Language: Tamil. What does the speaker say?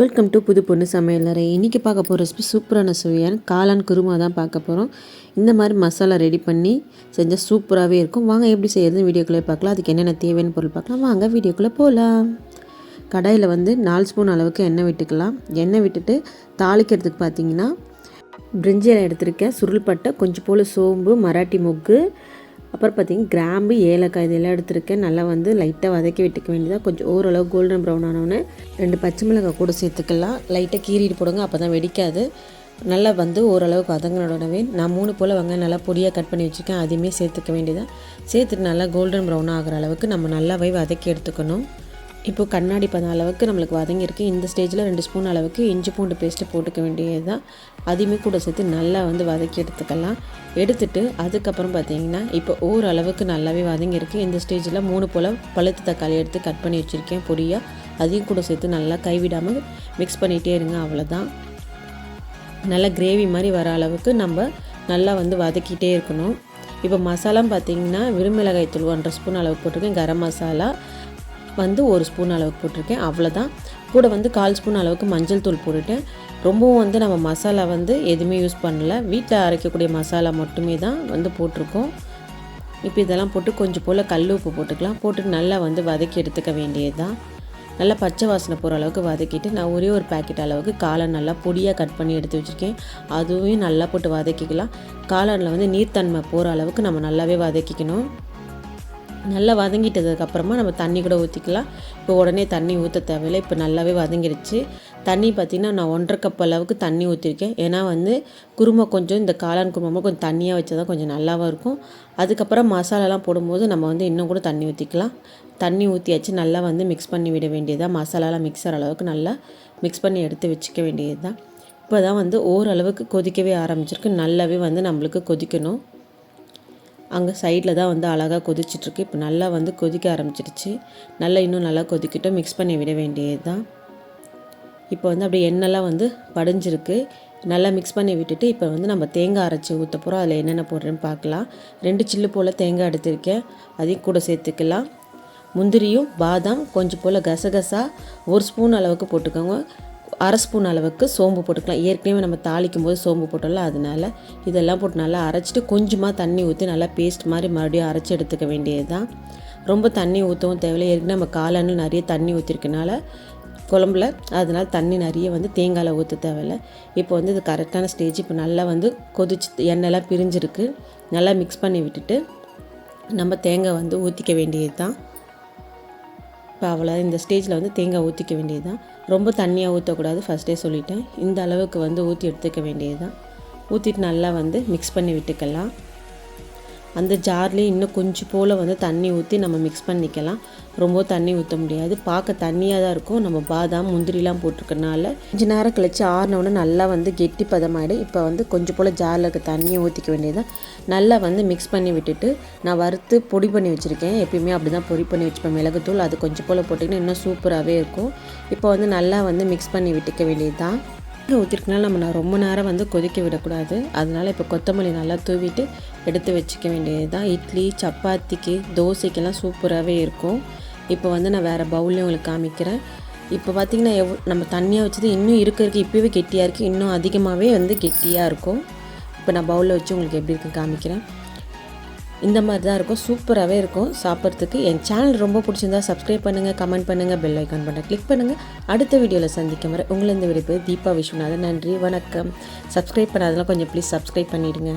வெல்கம் டு புது பொண்ணு சமையலறை. இன்றைக்கி பார்க்க போகிற ரெசிபி சூப்பரான சுவையான காளான் குருமா தான் பார்க்க போகிறோம் இந்த மாதிரி மசாலா ரெடி பண்ணி செஞ்சால் சூப்பராகவே இருக்கும். வாங்க எப்படி செய்யறதுன்னு வீடியோக்குள்ளே பார்க்கலாம். அதுக்கு என்னென்ன தேவையான பொருள் பார்க்கலாம். வாங்க வீடியோக்குள்ளே போகலாம் கடாயில் வந்து நாலு ஸ்பூன் அளவுக்கு எண்ணெய் விட்டுக்கலாம். எண்ணெய் விட்டுட்டு தாளிக்கிறதுக்கு பார்த்தீங்கன்னா பிரிஞ்சியில் எடுத்திருக்கேன். சுருள்பட்டை கொஞ்சம் போல் சோம்பு மராட்டி மொக்கு அப்புறம் பார்த்திங்கன்னா கிராம்பு ஏலக்காய் இதெல்லாம் எடுத்துருக்கேன். நல்லா வந்து லைட்டாக வதக்கி விட்டுக்க வேண்டியதாக கொஞ்சம் ஓரளவு கோல்டன் ப்ரௌன் ஆனோடனே ரெண்டு பச்சை மிளகாய் கூட சேர்த்துக்கலாம். லைட்டாக கீறிட்டு போடுங்க அப்போ தான் வெடிக்காது. நல்லா வந்து ஓரளவுக்கு வதங்கினோடனவே நான் மூணு போல் வெங்காயம் நல்லா பொடியாக கட் பண்ணி வச்சுருக்கேன். அதையுமே சேர்த்துக்க வேண்டியதாக சேர்த்துட்டு நல்லா கோல்டன் ப்ரௌன் ஆகிற அளவுக்கு நம்ம நல்லாவே வதக்கி எடுத்துக்கணும். இப்போது கண்ணாடி பதம் அளவுக்கு நம்மளுக்கு வதங்கியிருக்கு. இந்த ஸ்டேஜில் ரெண்டு ஸ்பூன் அளவுக்கு இஞ்சி பூண்டு பேஸ்ட்டு போட்டுக்க வேண்டியது தான் அதையுமே கூட சேர்த்து நல்லா வந்து வதக்கி எடுத்துக்கலாம். எடுத்துட்டு அதுக்கப்புறம் பார்த்தீங்கன்னா இப்போ ஓரளவுக்கு நல்லாவே வதங்கியிருக்கு. இந்த ஸ்டேஜில் மூணு போல் பழுத்து தக்காளி எடுத்து கட் பண்ணி வச்சுருக்கேன். பொடியாக அதையும் கூட சேர்த்து நல்லா கைவிடாமல் மிக்ஸ் பண்ணிகிட்டே இருங்க. அவ்வளோதான் நல்லா கிரேவி மாதிரி வர அளவுக்கு நம்ம நல்லா வந்து வதக்கிட்டே இருக்கணும். இப்போ மசாலாம் பார்த்தீங்கன்னா விருமிளகாய் தூள் ஒன்றரை ஸ்பூன் அளவு போட்டிருக்கேன். கரம் மசாலா. வந்து ஒரு ஸ்பூன் அளவுக்கு போட்டிருக்கேன். அவ்வளோதான் கூட வந்து கால் ஸ்பூன் அளவுக்கு மஞ்சள் தூள் போட்டுட்டேன். ரொம்பவும் வந்து நம்ம மசாலா வந்து எதுவுமே யூஸ் பண்ணலை. வீட்டில் அரைக்கக்கூடிய மசாலா மட்டுமே தான் வந்து போட்டிருக்கோம். இப்போ இதெல்லாம் போட்டு கொஞ்சம் போல் கல் உப்பு போட்டுக்கலாம். போட்டு நல்லா வந்து வதக்கி எடுத்துக்க வேண்டியது தான் நல்லா பச்சை வாசனை போகிற அளவுக்கு வதக்கிட்டு நான் ஒரே ஒரு பேக்கெட் அளவுக்கு காளான் நல்லா பொடியாக கட் பண்ணி எடுத்து வச்சுருக்கேன். அதுவும் நல்லா போட்டு வதக்கிக்கலாம். காளானில் வந்து நீர்த்தன்மை போகிற அளவுக்கு நம்ம நல்லாவே வதக்கிக்கணும். நல்லா வதங்கிட்டதுக்கப்புறமா நம்ம தண்ணி கூட ஊற்றிக்கலாம் இப்போ உடனே தண்ணி ஊற்ற தேவையில்லை. இப்போ நல்லாவே வதங்கிடுச்சு தண்ணி பார்த்திங்கன்னா நான் ஒன்றரை கப் அளவுக்கு தண்ணி ஊற்றிருக்கேன் ஏன்னா வந்து குருமை கொஞ்சம் இந்த காளான் குருமா கொஞ்சம் தண்ணியாக வச்சா தான் கொஞ்சம் நல்லாவும் இருக்கும். அதுக்கப்புறம் மசாலாலாம் போடும்போது நம்ம வந்து இன்னும் கூட தண்ணி ஊற்றிக்கலாம் தண்ணி ஊற்றியாச்சு நல்லா வந்து மிக்ஸ் பண்ணி விட வேண்டியதாக மசாலாலாம் மிக்சர் அளவுக்கு நல்லா மிக்ஸ் பண்ணி எடுத்து வச்சுக்க வேண்டியது தான் இப்போ தான் வந்து ஓரளவுக்கு கொதிக்கவே ஆரம்பிச்சிருக்கு. நல்லாவே வந்து நம்மளுக்கு கொதிக்கணும். அங்கே சைடில் தான் வந்து அழகாக கொதிச்சிட்ருக்கு. இப்போ நல்லா வந்து கொதிக்க ஆரம்பிச்சிருச்சு நல்லா இன்னும் நல்லா கொதிக்கிட்டோம். மிக்ஸ் பண்ணி விட வேண்டியது தான் இப்போ வந்து அப்படியே எண்ணெய்லாம் வந்து படிஞ்சிருக்கு நல்லா மிக்ஸ் பண்ணி விட்டுட்டு இப்போ வந்து நம்ம தேங்காய் அரைச்சி ஊற்ற போகிறோம் அதில் என்னென்ன போடுறேன்னு பார்க்கலாம். ரெண்டு சில்லு போல் தேங்காய் எடுத்திருக்கேன். அதையும் கூட சேர்த்துக்கலாம். முந்திரியும் பாதாம் கொஞ்சம் போல் கசகசா ஒரு ஸ்பூன் அளவுக்கு போட்டுக்கோங்க. அரை ஸ்பூன் அளவுக்கு சோம்பு போட்டுக்கலாம். ஏற்கனவே நம்ம தாளிக்கும் போது சோம்பு போட்டோம்ல அதனால் இதெல்லாம் போட்டு நல்லா அரைச்சிட்டு கொஞ்சமாக தண்ணி ஊற்றி நல்லா பேஸ்ட் மாதிரி மறுபடியும் அரைச்சி எடுத்துக்க வேண்டியது தான் ரொம்ப தண்ணி ஊற்றவும் தேவையில்லை. ஏற்கனவே நம்ம காலனு நிறைய தண்ணி ஊற்றிருக்கனால குழம்புல அதனால் தண்ணி நிறைய வந்து தேங்காயில் ஊற்ற தேவையில்லை. இப்போ வந்து இது கரெக்டான ஸ்டேஜ் இப்போ நல்லா வந்து கொதிச்சு எண்ணெய்லாம் பிரிஞ்சிருக்கு. நல்லா மிக்ஸ் பண்ணி விட்டுட்டு நம்ம தேங்காய் வந்து ஊற்றிக்க வேண்டியது தான் இப்போ அவ்வளோ இந்த ஸ்டேஜில் வந்து தேங்காய் ஊற்றிக்க வேண்டியது தான் ரொம்ப தண்ணியாக ஊற்றக்கூடாது ஃபஸ்ட்டே சொல்லிட்டேன். இந்த அளவுக்கு வந்து ஊற்றி எடுத்துக்க வேண்டியது தான் ஊற்றிட்டு நல்லா வந்து மிக்ஸ் பண்ணி விட்டுக்கலாம். அந்த ஜார்லேயே இன்னும் கொஞ்சம் போல் வந்து தண்ணி ஊற்றி நம்ம மிக்ஸ் பண்ணிக்கலாம். ரொம்ப தண்ணி ஊற்ற முடியாது. பார்க்க தண்ணியாக தான் இருக்கும். நம்ம பாதாம் முந்திரிலாம் போட்டிருக்கனால கொஞ்ச நேரம் கழித்து ஆறினோடனே நல்லா வந்து கெட்டி பதமாயிடும் இப்போ வந்து கொஞ்சம் போல் ஜாரில் இருக்க தண்ணியை ஊற்றிக்க வேண்டியதான் நல்லா வந்து மிக்ஸ் பண்ணி விட்டுட்டு நான் வறுத்து பொடி பண்ணி வச்சுருக்கேன். எப்பயுமே அப்படி தான் பொடி பண்ணி வச்சுப்பேன். மிளகுத்தூள் அது கொஞ்சம் போல் போட்டிங்கன்னா இன்னும் சூப்பராகவே இருக்கும். இப்போ வந்து நல்லா வந்து மிக்ஸ் பண்ணி விட்டுக்க வேண்டியது தான் ஊற்றிருக்கனால நம்ம நான் ரொம்ப நேரம் வந்து கொதிக்க விடக்கூடாது. அதனால் இப்போ கொத்தமல்லி நல்லா தூவிட்டு எடுத்து வச்சுக்க வேண்டியது தான் இட்லி சப்பாத்திக்கு தோசைக்கெல்லாம் சூப்பராகவே இருக்கும். இப்போ வந்து நான் வேறு பவுல்லையும் உங்களுக்கு காமிக்கிறேன். இப்போ பார்த்திங்கன்னா எவ் நம்ம தண்ணியாக வச்சது இன்னும் இருக்கிறதுக்கு இப்போவே கெட்டியாக இருக்குது இன்னும் அதிகமாகவே வந்து கெட்டியாக இருக்கும். இப்போ நான் பவுலில் வச்சு உங்களுக்கு எப்படி இருக்குன்னு காமிக்கிறேன். இந்த மாதிரி தான் இருக்கும். சூப்பராகவே இருக்கும் சாப்பிட்றதுக்கு. என் சேனல் ரொம்ப பிடிச்சிருந்தா சப்ஸ்கிரைப் பண்ணுங்கள் கமெண்ட் பண்ணுங்கள் பெல் ஐக்கான் பண்ண கிளிக் பண்ணுங்கள் அடுத்த வீடியோவில் சந்திக்கும் வரை உங்களை இந்த வீடியோ தீபா விஸ்வநாதன். நன்றி வணக்கம். சப்ஸ்கிரைப் பண்ணாதெல்லாம் கொஞ்சம் ப்ளீஸ் சப்ஸ்கிரைப் பண்ணிவிடுங்க